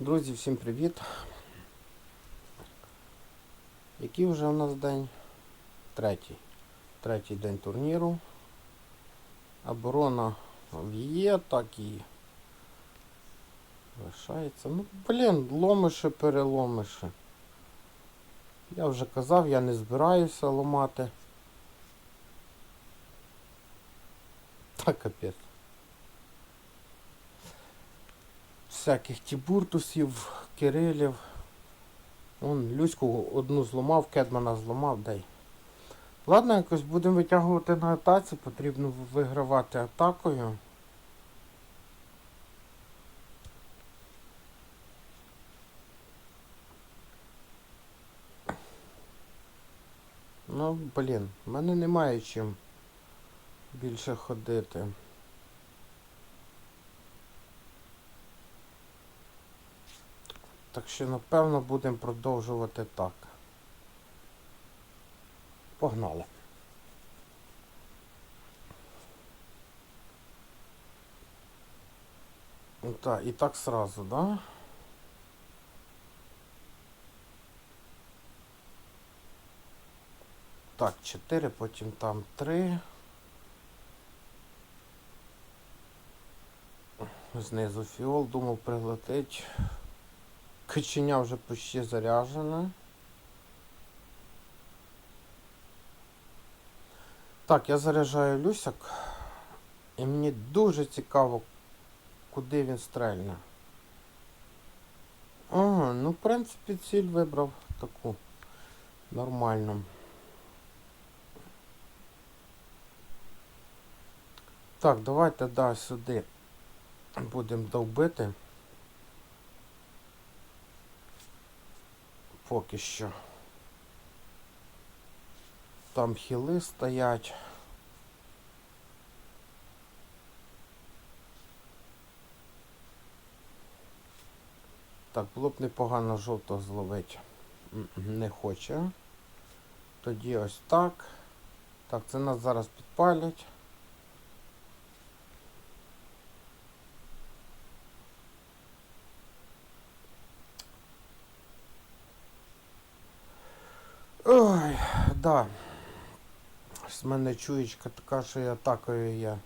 Друзі, всім привіт! Який вже у нас день? Третій. Третій день турніру. Оборона в'є, так і лишається. Ну, блін, ломише, переломише. Я вже казав, я не збираюся ломати. Та капець. всяких тібуртусів, кирилів. Вон, Люську одну зламав, кедмана зламав, дай. Ладно, якось будемо витягувати на атаці, потрібно вигравати атакою. Ну, блін, в мене немає чим більше ходити. Так що, напевно, будемо продовжувати так. Погнали. Так, і так сразу, да? Так, 4, потім там 3. Знизу фіол, думав прилетить. Каченя вже почти заряжена. Так, я заряджаю люсяк. І мені дуже цікаво, куди він стрельне. Ага, ну в принципі ціль вибрав таку нормальну. Так, давайте да, сюди будемо довбити. поки що. Там хіли стоять. Так, було б непогано жовтого зловити. Не хоче. Тоді ось так. Так, це нас зараз підпалять. да. З мене чуєчка така, що я такою я.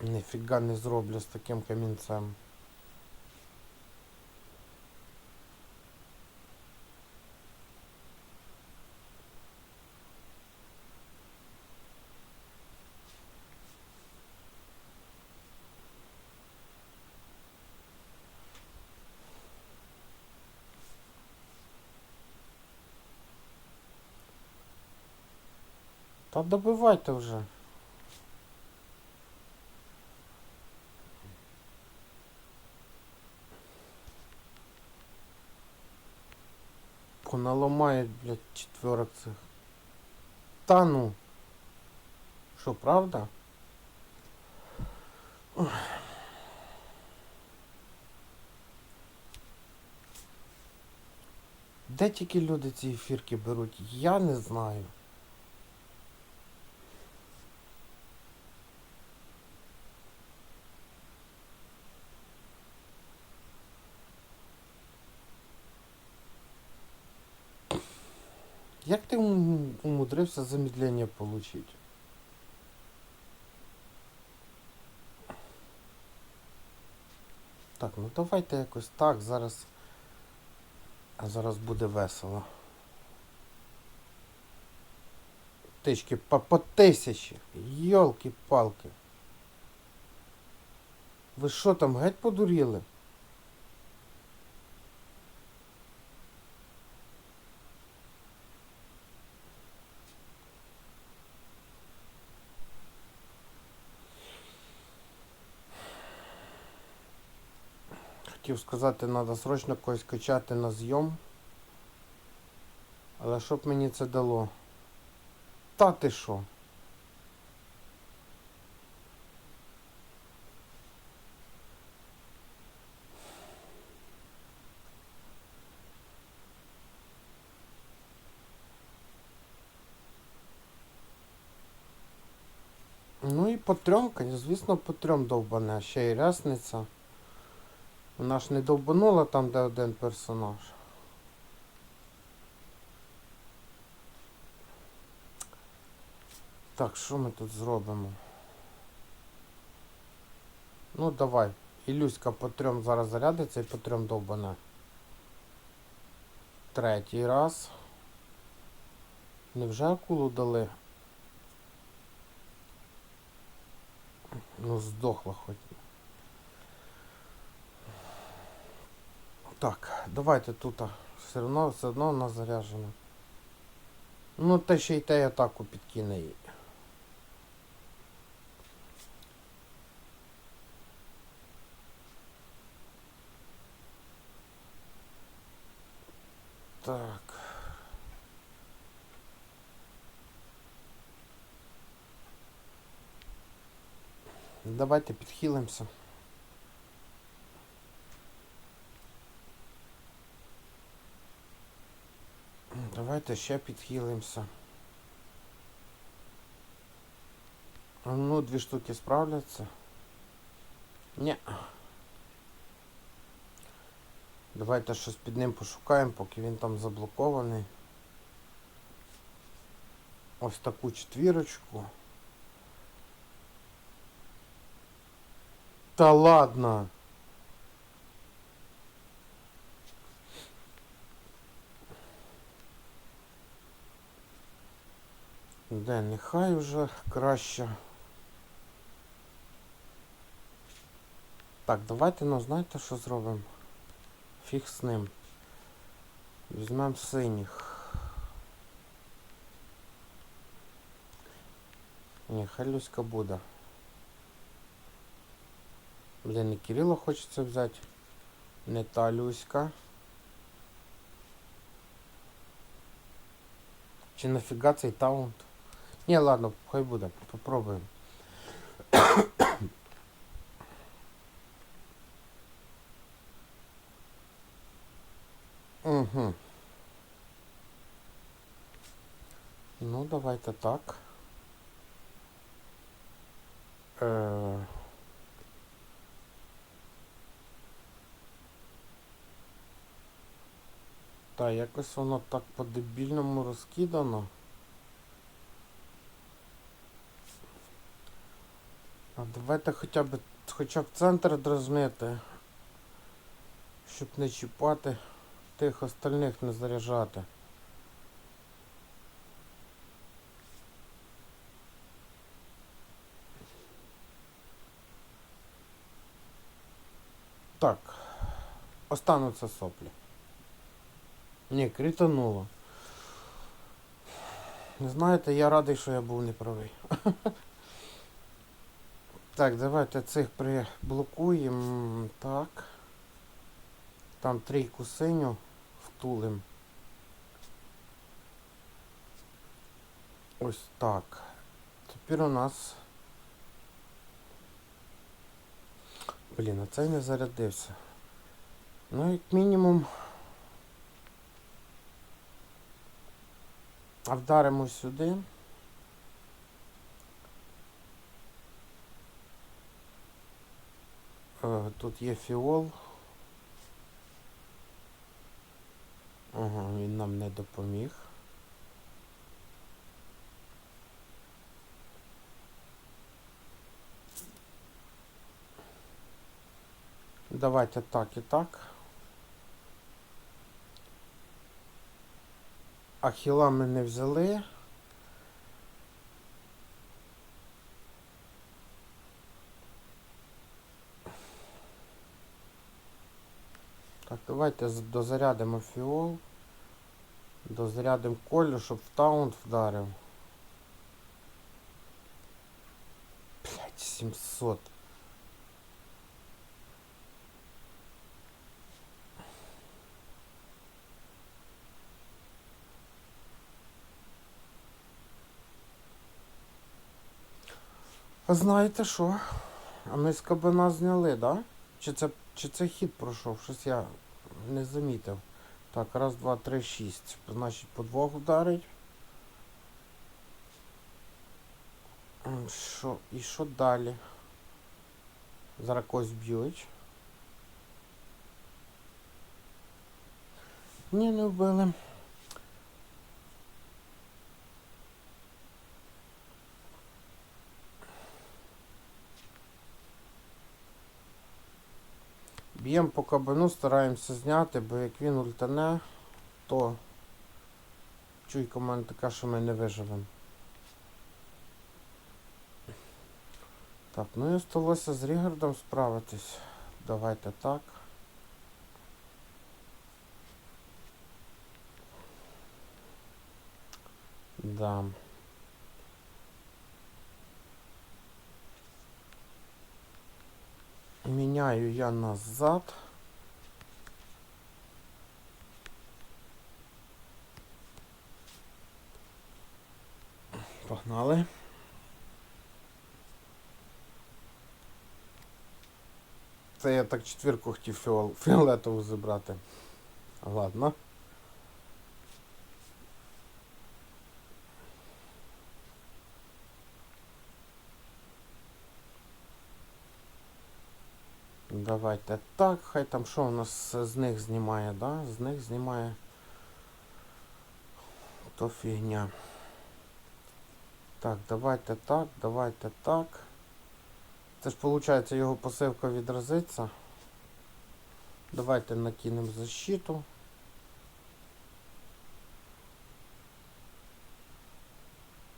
Ніфіга не зроблю з таким камінцем. А Та добивайте вже. Наламає, блядь, четверок цих. Та ну. Що, правда? Де тільки люди ці ефірки беруть? Я не знаю. Як ти умудрився замедлення отримати? Так, ну давайте якось так, зараз зараз буде весело. Тички по по тисячі. Йолки-палки. Ви що там геть подуріли? хотів сказати, треба срочно когось качати на зйом. Але що б мені це дало? Та ти що? Ну і по трьом, звісно, по трьом довбане, ще й рясниця. Вона ж не довбанула там, де один персонаж. Так, що ми тут зробимо? Ну, давай. Ілюська по трьом зараз зарядиться і по трьом довбане. Третій раз. Невже акулу дали? Ну, здохла хоч. Так, давайте тут. Все одно, все одно вона заряджена. Ну, те ще й те атаку підкине їй. Так. Давайте підхилимося. Давайте ще підхилимося. Ну, дві штуки справляться. Ні. Давайте щось під ним пошукаємо, поки він там заблокований. Ось таку четвірочку. Та ладно. Де, нехай вже краще. Так, давайте, ну, знаєте, що зробимо? Фіг з ним. Візьмемо синіх. Ні, хай Люська буде. Блін, і Кирилла хочеться взяти. Не та Люська. Чи нафіга цей таунт? Ні, ладно, хай буде. Попробуємо. Угу. Ну, давайте так. Е... Та, якось воно так по-дебільному розкидано. Давайте хоча б хоча б центр дразнити, щоб не чіпати тих остальних не заряджати. Так. Остануться соплі. Ні, критануло. Не знаєте, я радий, що я був неправий. Так, давайте цих приблокуємо. Так. Там трійку синю втулим. Ось так. Тепер у нас... Блін, а цей не зарядився. Ну, як мінімум... А вдаримо сюди. Е, Тут є фіол. Ага, він нам не допоміг. Давайте так і так. Ахіла ми не взяли. Так, давайте дозарядимо фіол. Дозарядимо колю, щоб в таунт вдарив. 5700. А знаєте що? А ми з кабана зняли, да? Чи це, чи це хід пройшов? Щось я не замітив. Так, раз, два, три, шість. Значить, по двох вдарить. Що? І що далі? Зараз когось б'ють. Ні, не вбили. Б'ємо по кабану, стараємося зняти, бо як він ультане, то чуйка в мене така, що ми не виживемо. Так, ну і осталося з Рігардом справитись. Давайте так. Да. Міняю я назад. Погнали. Це я так четвірку хотів фіолетову забрати. Ладно. Давайте так, хай там що у нас з них знімає, да? З них знімає. То фігня. Так, давайте так, давайте так. Це ж виходить його посилка відразиться. Давайте накинемо защиту.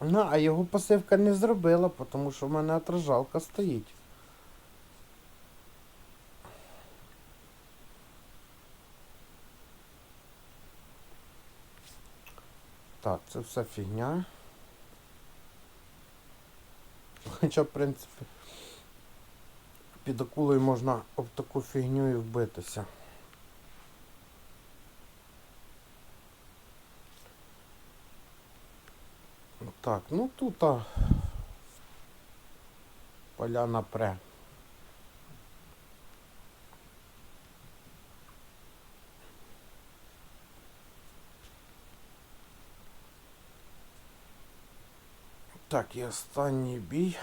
Ну, а його пасивка не зробила, тому що в мене отражалка стоїть. Так, це все фігня. Хоча, в принципі, під акулою можна об таку фігню і вбитися. Так, ну тут а, поляна пре. Так, і останній бій.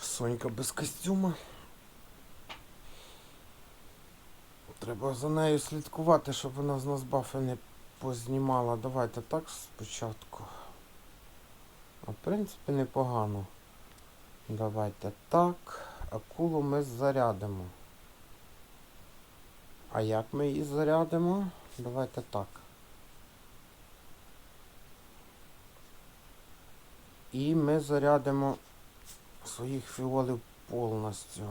Сонька без костюма. Треба за нею слідкувати, щоб вона з нас бафи не познімала. Давайте так спочатку. А в принципі непогано. Давайте так. Акулу ми зарядимо. А як ми її зарядимо? Давайте так. І ми зарядимо своїх фіолів повністю.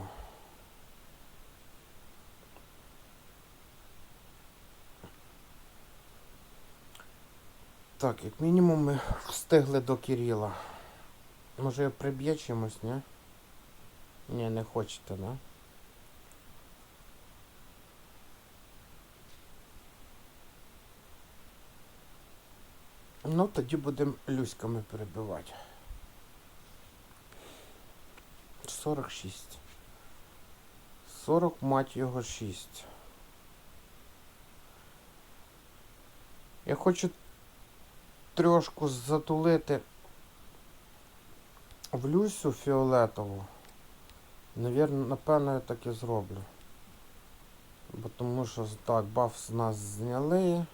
Так, як мінімум ми встигли до Кирила. Може приб'є чимось, ні? Ні, не хочете, да? Ну, тоді будемо люськами перебивати. 46. 40, мать його, 6. Я хочу трошку затулити в Люсю фіолетову. Навірно, напевно, я так і зроблю. Бо тому що так, баф з нас зняли.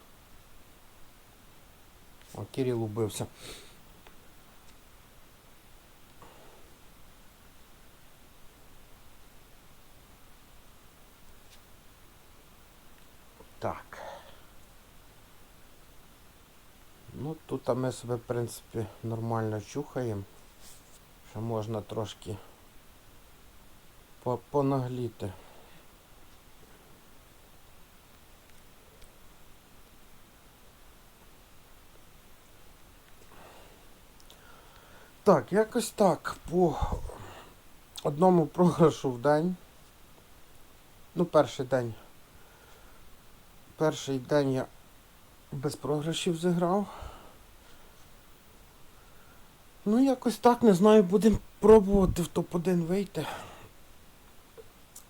О, Кирил убився. Так. Ну, тут ми себе, в принципі, нормально чухаємо. Що можна трошки по- понагліти. Так, якось так. По одному програшу в день. Ну, перший день. Перший день я без програшів зіграв. Ну, якось так, не знаю, будемо пробувати в топ-1 вийти.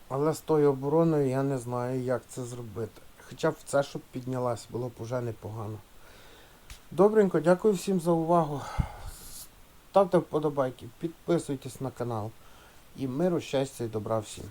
Але з тою обороною я не знаю, як це зробити. Хоча б це, щоб піднялась, було б уже непогано. Добренько, дякую всім за увагу. Ставте вподобайки, підписуйтесь на канал. І миру, щастя і добра всім.